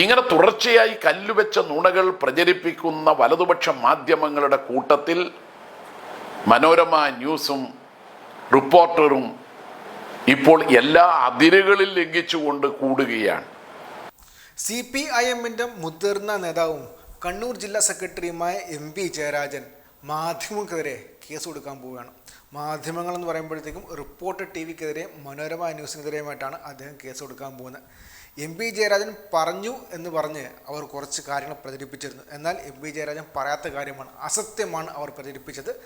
ഇങ്ങനെ തുടർച്ചയായി കല്ലുവെച്ച നുണകൾ പ്രചരിപ്പിക്കുന്ന വലതുപക്ഷ മാധ്യമങ്ങളുടെ കൂട്ടത്തിൽ മനോരമ ന്യൂസും റിപ്പോർട്ടറും ഇപ്പോൾ എല്ലാ അതിരുകളിൽ ലംഘിച്ചുകൊണ്ട് കൂടുകയാണ്. സി പി ഐ എമ്മിന്റെ മുതിർന്ന നേതാവും കണ്ണൂർ ജില്ലാ സെക്രട്ടറിയുമായ എം പി ജയരാജൻ മാധ്യമങ്ങൾക്കെതിരെ കേസ് കൊടുക്കാൻ പോവുകയാണ്. മാധ്യമങ്ങളെന്ന് പറയുമ്പോഴത്തേക്കും റിപ്പോർട്ടർ ടി വിക്കെതിരെ മനോരമ ന്യൂസിനെതിരെയുമായിട്ടാണ് അദ്ദേഹം കേസ് കൊടുക്കാൻ പോകുന്നത്. എം പി ജയരാജൻ പറഞ്ഞു എന്ന് പറഞ്ഞ് അവർ കുറച്ച് കാര്യങ്ങൾ പ്രചരിപ്പിച്ചിരുന്നു. എന്നാൽ എം പി ജയരാജൻ പറയാത്ത കാര്യമാണ് അസത്യമാണ് അവർ പ്രചരിപ്പിച്ചത്.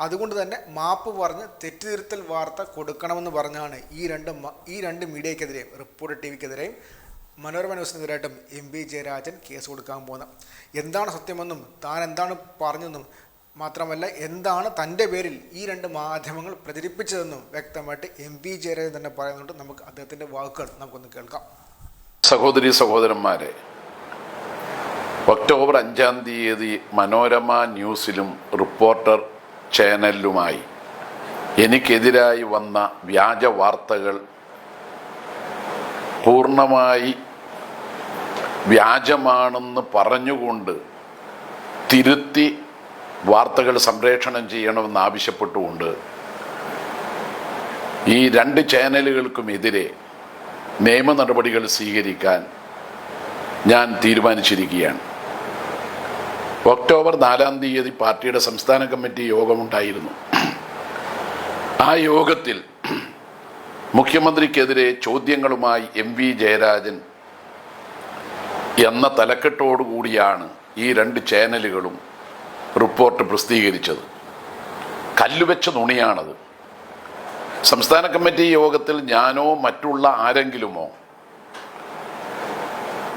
അതുകൊണ്ട് തന്നെ മാപ്പ് പറഞ്ഞ് തെറ്റുതിരുത്തൽ വാർത്ത കൊടുക്കണമെന്ന് പറഞ്ഞാണ് ഈ രണ്ട് ഈ രണ്ട് മീഡിയക്കെതിരെയും റിപ്പോർട്ടർ ടി വിക്കെതിരെയും മനോരമ ന്യൂസിനെതിരായിട്ടും എം പി ജയരാജൻ കേസ് കൊടുക്കാൻ പോകുന്നത്. എന്താണ് സത്യമെന്നും താൻ എന്താണ് പറഞ്ഞെന്നും മാത്രമല്ല എന്താണ് തന്റെ പേരിൽ ഈ രണ്ട് മാധ്യമങ്ങൾ പ്രചരിപ്പിച്ചതെന്നും വ്യക്തമായിട്ട് എം പി ജയരാജൻ തന്നെ പറയുന്നുണ്ട്. നമുക്ക് അദ്ദേഹത്തിന്റെ വാക്കുകൾ നമുക്കൊന്ന് കേൾക്കാം. സഹോദരി സഹോദരന്മാരെ ഒക്ടോബർ അഞ്ചാം തീയതി മനോരമ ന്യൂസിലും റിപ്പോർട്ടർ ചാനലിലുമായി എനിക്കെതിരായി വന്ന വ്യാജ വാർത്തകൾ പൂർണമായി വ്യാജമാണെന്ന് പറഞ്ഞുകൊണ്ട് തിരുത്തി വാർത്തകൾ സംപ്രേഷണം ചെയ്യണമെന്ന് ആവശ്യപ്പെട്ടുകൊണ്ട് ഈ രണ്ട് ചാനലുകൾക്കുമെതിരെ നിയമ നടപടികൾ സ്വീകരിക്കാൻ ഞാൻ തീരുമാനിച്ചിരിക്കുകയാണ്. ഒക്ടോബർ നാലാം തീയതി പാർട്ടിയുടെ സംസ്ഥാന കമ്മിറ്റി യോഗമുണ്ടായിരുന്നു. ആ യോഗത്തിൽ മുഖ്യമന്ത്രിക്കെതിരെ ചോദ്യങ്ങളുമായി എം വി ജയരാജൻ എന്ന തലക്കെട്ടോടുകൂടിയാണ് ഈ രണ്ട് ചാനലുകളും റിപ്പോർട്ട് പ്രസിദ്ധീകരിച്ചത്. കല്ലുവെച്ച നുണിയാണത്. സംസ്ഥാന കമ്മിറ്റി യോഗത്തിൽ ഞാനോ മറ്റുള്ള ആരെങ്കിലുമോ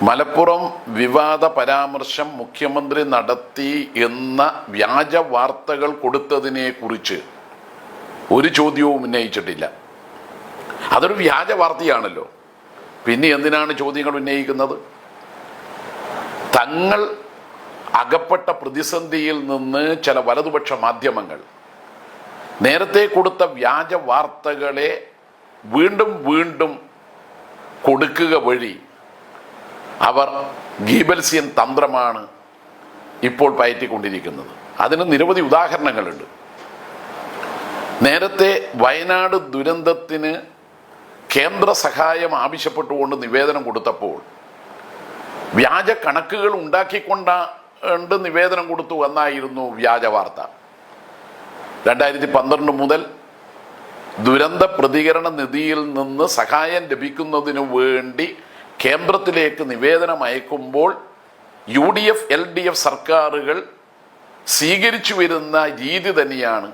മലപ്പുറം വിവാദ പരാമർശം മുഖ്യമന്ത്രി നടത്തി എന്ന വ്യാജ വാർത്തകൾ കൊടുത്തതിനെ കുറിച്ച് ഒരു ചോദ്യവും ഉന്നയിച്ചിട്ടില്ല. അതൊരു വ്യാജ വാർത്തയാണല്ലോ. പിന്നെ എന്തിനാണ് ചോദ്യങ്ങൾ ഉന്നയിക്കുന്നത്? തങ്ങൾ അകപ്പെട്ട പ്രതിസന്ധിയിൽ നിന്ന് ചില വലതുപക്ഷ മാധ്യമങ്ങൾ നേരത്തെ കൊടുത്ത വ്യാജ വാർത്തകളെ വീണ്ടും വീണ്ടും കൊടുക്കുക വഴി അവർ ഗീബൽസിയൻ തന്ത്രമാണ് ഇപ്പോൾ പയറ്റിക്കൊണ്ടിരിക്കുന്നത്. അതിന് നിരവധി ഉദാഹരണങ്ങളുണ്ട്. നേരത്തെ വയനാട് ദുരന്തത്തിന് കേന്ദ്ര സഹായം ആവശ്യപ്പെട്ടുകൊണ്ട് നിവേദനം കൊടുത്തപ്പോൾ വ്യാജ കണക്കുകൾ ഉണ്ടാക്കിക്കൊണ്ട് നിവേദനം കൊടുത്തു എന്നായിരുന്നു വ്യാജ വാർത്ത. രണ്ടായിരത്തി പന്ത്രണ്ട് മുതൽ ദുരന്ത പ്രതികരണ നിധിയിൽ നിന്ന് സഹായം ലഭിക്കുന്നതിനു വേണ്ടി കേന്ദ്രത്തിലേക്ക് നിവേദനം അയക്കുമ്പോൾ U D F L D F സർക്കാരുകൾ സ്വീകരിച്ചു വരുന്ന രീതി തന്നെയാണ്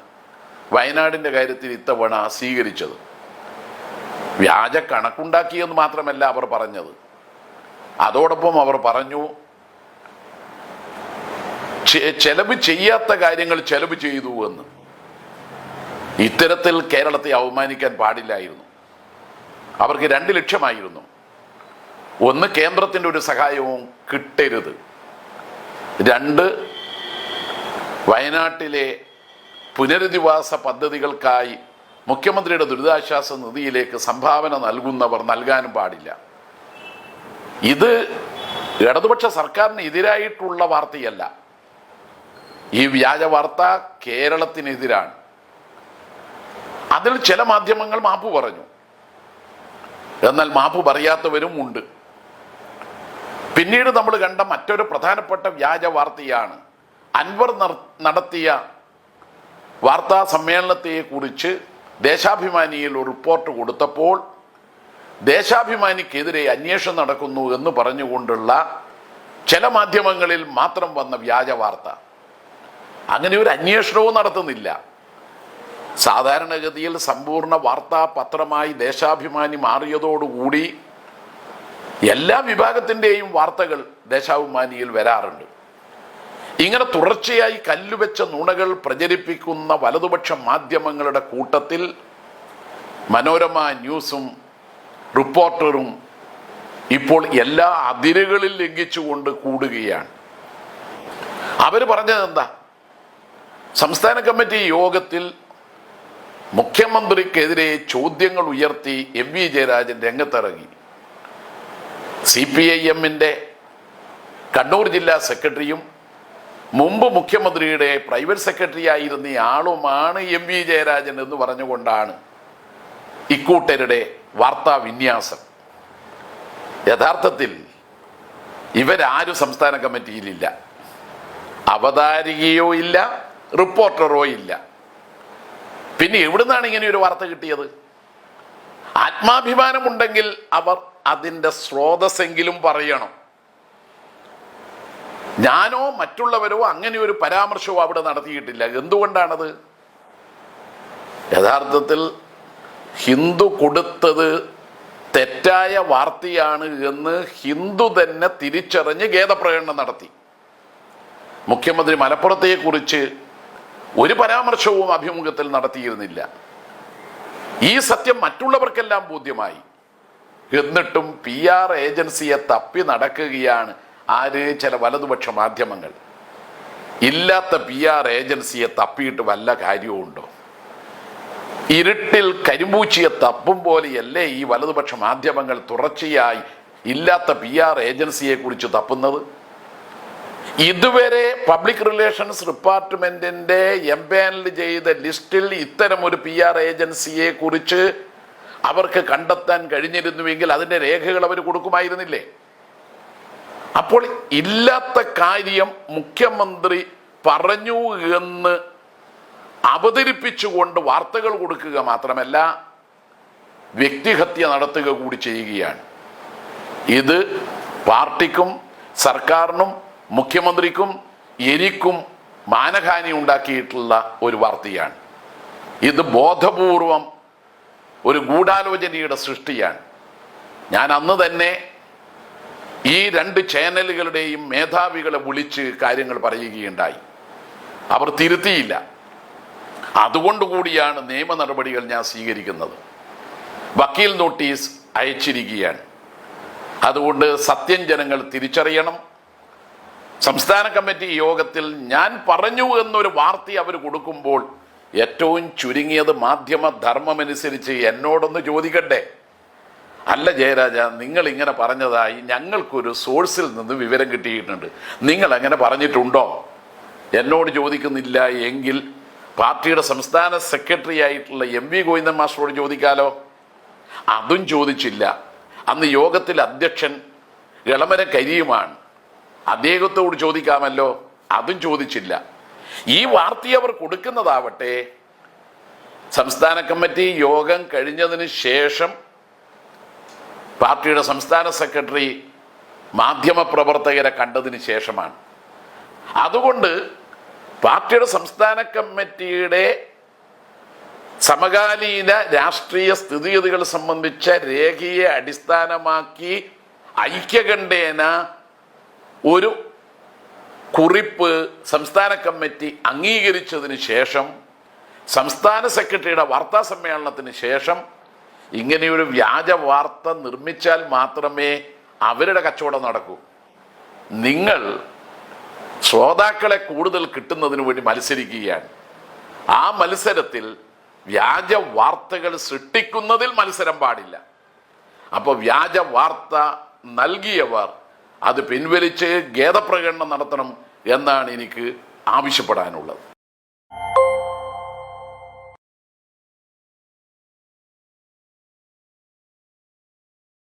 വയനാടിന്റെ കാര്യത്തിൽ ഇത്തവണ സ്വീകരിച്ചത്. വ്യാജ കണക്കുണ്ടാക്കിയെന്ന് മാത്രമല്ല അവർ പറഞ്ഞത്. അതോടൊപ്പം അവർ പറഞ്ഞു ചെലവ് ചെയ്യാത്ത കാര്യങ്ങൾ ചെലവ് ചെയ്തു എന്ന്. ഇത്തരത്തിൽ കേരളത്തെ അവമാനിക്കാൻ പാടില്ലായിരുന്നു. അവർക്ക് രണ്ട് ലക്ഷ്യമായിരുന്നു. ഒന്ന് കേന്ദ്രത്തിന്റെ ഒരു സഹായവും കിട്ടരുത്. രണ്ട് വയനാട്ടിലെ പുനരധിവാസ പദ്ധതികൾക്കായി മുഖ്യമന്ത്രിയുടെ ദുരിതാശ്വാസ നിധിയിലേക്ക് സംഭാവന നൽകുന്നവർ നൽകാനും പാടില്ല. ഇത് ഇടതുപക്ഷ സർക്കാരിന് എതിരായിട്ടുള്ള വാർത്തയല്ല. ഈ വ്യാജ വാർത്ത കേരളത്തിനെതിരാണ്. അതിൽ ചില മാധ്യമങ്ങൾ മാപ്പ് പറഞ്ഞു. എന്നാൽ മാപ്പ് പറയാത്തവരും ഉണ്ട്. പിന്നീട് നമ്മൾ കണ്ട മറ്റൊരു പ്രധാനപ്പെട്ട വ്യാജ വാർത്തയാണ്. അൻവർ നടത്തിയ വാർത്താ സമ്മേളനത്തെക്കുറിച്ച് ദേശാഭിമാനിയിൽ ഒരു റിപ്പോർട്ട് കൊടുത്തപ്പോൾ ദേശാഭിമാനിക്കെതിരെ അന്വേഷണം നടക്കുന്നു എന്ന് പറഞ്ഞുകൊണ്ടുള്ള ചില മാധ്യമങ്ങളിൽ മാത്രം വന്ന വ്യാജ വാർത്ത. അങ്ങനെ ഒരു അന്വേഷണവും നടത്തുന്നില്ല. സാധാരണഗതിയിൽ സമ്പൂർണ വാർത്താ പത്രമായി ദേശാഭിമാനി മാറിയതോടുകൂടി എല്ലാ വിഭാഗത്തിന്റെയും വാർത്തകൾ ദേശാഭിമാനിയിൽ വരാറുണ്ട്. ഇങ്ങനെ തുടർച്ചയായി കല്ലുവെച്ച നുണകൾ പ്രചരിപ്പിക്കുന്ന വലതുപക്ഷ മാധ്യമങ്ങളുടെ കൂട്ടത്തിൽ മനോരമ ന്യൂസും റിപ്പോർട്ടറും ഇപ്പോൾ എല്ലാ അതിരുകളിൽ ലംഘിച്ചുകൊണ്ട് കൂടുകയാണ്. അവർ പറഞ്ഞത് എന്താ സംസ്ഥാന കമ്മിറ്റി യോഗത്തിൽ മുഖ്യമന്ത്രിക്കെതിരെ ചോദ്യങ്ങൾ ഉയർത്തി എം വി ജയരാജൻ രംഗത്തിറങ്ങി. സി പി ഐ എമ്മിന്റെ കണ്ണൂർ ജില്ലാ സെക്രട്ടറിയും മുമ്പ് മുഖ്യമന്ത്രിയുടെ പ്രൈവറ്റ് സെക്രട്ടറി ആയിരുന്ന ആളുമാണ് എം വി ജയരാജൻ എന്ന് പറഞ്ഞുകൊണ്ടാണ് ഇക്കൂട്ടരുടെ വാർത്താ വിന്യാസം. യഥാർത്ഥത്തിൽ ഇവരാരും സംസ്ഥാന കമ്മിറ്റിയിലില്ല. അവതാരികയോ ഇല്ല റിപ്പോർട്ടറോ ഇല്ല. പിന്നെ എവിടുന്നാണ് ഇങ്ങനെ ഒരു വാർത്ത കിട്ടിയത്? ആത്മാഭിമാനമുണ്ടെങ്കിൽ അവർ അതിന്റെ സ്രോതസ്സെങ്കിലും പറയണം. ഞാനോ മറ്റുള്ളവരോ അങ്ങനെ ഒരു പരാമർശവും അവിടെ നടത്തിയിട്ടില്ല. എന്തുകൊണ്ടാണത്? യഥാർത്ഥത്തിൽ ഹിന്ദു കൊടുത്തത് തെറ്റായ വാർത്തയാണ് എന്ന് ഹിന്ദു തന്നെ തിരിച്ചറിഞ്ഞ് ഖേദപ്രകടനം നടത്തി. മുഖ്യമന്ത്രി മലപ്പുറത്തെക്കുറിച്ച് ഒരു പരാമർശവും അഭിമുഖത്തിൽ നടത്തിയിരുന്നില്ല. ഈ സത്യം മറ്റുള്ളവർക്കെല്ലാം ബോധ്യമായി. എന്നിട്ടും പി ആർ ഏജൻസിയെ തപ്പി നടക്കുകയാണ് ആര്? ചില വലതുപക്ഷ മാധ്യമങ്ങൾ. ഇല്ലാത്ത പി ആർ ഏജൻസിയെ തപ്പിയിട്ട് വല്ല കാര്യവും ഉണ്ടോ ഇരുട്ടിൽ കരിമ്പൂച്ചിയെ തപ്പും പോലെയല്ലേ ഈ വലതുപക്ഷ മാധ്യമങ്ങൾ തുടർച്ചയായി ഇല്ലാത്ത പി ആർ ഏജൻസിയെ കുറിച്ച് തപ്പുന്നത്? ഇതുവരെ പബ്ലിക് റിലേഷൻസ് ഡിപ്പാർട്ട്മെന്റിന്റെ എംപാനൽ ചെയ്ത ലിസ്റ്റിൽ ഇത്തരം ഒരു പി ആർ ഏജൻസിയെ കുറിച്ച് അവർക്ക് കണ്ടെത്താൻ കഴിഞ്ഞിരുന്നുവെങ്കിൽ അതിന്റെ രേഖകൾ അവർ കൊടുക്കുമായിരുന്നില്ലേ? അപ്പോൾ ഇല്ലാത്ത കാര്യം മുഖ്യമന്ത്രി പറഞ്ഞു എന്ന് അവതരിപ്പിച്ചുകൊണ്ട് വാർത്തകൾ കൊടുക്കുക മാത്രമല്ല വ്യക്തിഹത്യ നടത്തുക കൂടി ചെയ്യുകയാണ്. ഇത് പാർട്ടിക്കും സർക്കാരിനും മുഖ്യമന്ത്രിക്കും എനിക്കും മാനഹാനി ഉണ്ടാക്കിയിട്ടുള്ള ഒരു വാർത്തയാണ്. ഇത് ബോധപൂർവം ഒരു ഗൂഢാലോചനയുടെ സൃഷ്ടിയാണ്. ഞാൻ അന്ന് തന്നെ ഈ രണ്ട് ചാനലുകളുടെയും മേധാവികളെ വിളിച്ച് കാര്യങ്ങൾ പറയുകയുണ്ടായി. അവർ തിരുത്തിയില്ല. അതുകൊണ്ടുകൂടിയാണ് നിയമ നടപടികൾ ഞാൻ സ്വീകരിക്കുന്നത്. വക്കീൽ നോട്ടീസ് അയച്ചിരിക്കുകയാണ്. അതുകൊണ്ട് സത്യം ജനങ്ങൾ തിരിച്ചറിയണം. സംസ്ഥാന കമ്മിറ്റി യോഗത്തിൽ ഞാൻ പറഞ്ഞു എന്നൊരു വാർത്ത അവർ കൊടുക്കുമ്പോൾ ഏറ്റവും ചുരുങ്ങിയത് മാധ്യമ ധർമ്മമനുസരിച്ച് എന്നോടൊന്ന് ചോദിക്കട്ടെ? അല്ല ജയരാജ നിങ്ങൾ ഇങ്ങനെ പറഞ്ഞതായി ഞങ്ങൾക്കൊരു സോഴ്സിൽ നിന്ന് വിവരം കിട്ടിയിട്ടുണ്ട്. നിങ്ങൾ അങ്ങനെ പറഞ്ഞിട്ടുണ്ടോ? എന്നോട് ചോദിക്കുന്നില്ല എങ്കിൽ പാർട്ടിയുടെ സംസ്ഥാന സെക്രട്ടറി ആയിട്ടുള്ള എം വി ഗോവിന്ദൻ മാസ്റ്ററോട് ചോദിക്കാലോ? അതും ചോദിച്ചില്ല. അന്ന് യോഗത്തിൽ അധ്യക്ഷൻ ഇളമര കരിയുമാണ്. അദ്ദേഹത്തോട് ചോദിക്കാമല്ലോ? അതും ചോദിച്ചില്ല. ഈ വാർത്തി അവർ കൊടുക്കുന്നതാവട്ടെ സംസ്ഥാന കമ്മിറ്റി യോഗം കഴിഞ്ഞതിന് ശേഷം പാർട്ടിയുടെ സംസ്ഥാന സെക്രട്ടറി മാധ്യമപ്രവർത്തകരെ കണ്ടതിന് ശേഷമാണ്. അതുകൊണ്ട് പാർട്ടിയുടെ സംസ്ഥാന കമ്മിറ്റിയുടെ സമകാലീന രാഷ്ട്രീയ സ്ഥിതിഗതികൾ സംബന്ധിച്ച രേഖയെ അടിസ്ഥാനമാക്കി ഐക്യകണ്ഠേന ഒരു കുറിപ്പ് സംസ്ഥാന കമ്മിറ്റി അംഗീകരിച്ചതിന് ശേഷം സംസ്ഥാന സെക്രട്ടറിയുടെ വാർത്താ സമ്മേളനത്തിന് ശേഷം ഇങ്ങനെയൊരു വ്യാജ വാർത്ത നിർമ്മിച്ചാൽ മാത്രമേ അവരുടെ കച്ചവടം നടക്കൂ. നിങ്ങൾ ശ്രോതാക്കളെ കൂടുതൽ കിട്ടുന്നതിന് വേണ്ടി മത്സരിക്കുകയാണ്. ആ മത്സരത്തിൽ വ്യാജ വാർത്തകൾ സൃഷ്ടിക്കുന്നതിൽ മത്സരം പാടില്ല. അപ്പോൾ വ്യാജ വാർത്ത നൽകിയവർ അത് പിൻവലിച്ച് ഖേദപ്രകടനം നടത്തണം എന്നാണ് എനിക്ക് ആവശ്യപ്പെടാനുള്ളത്.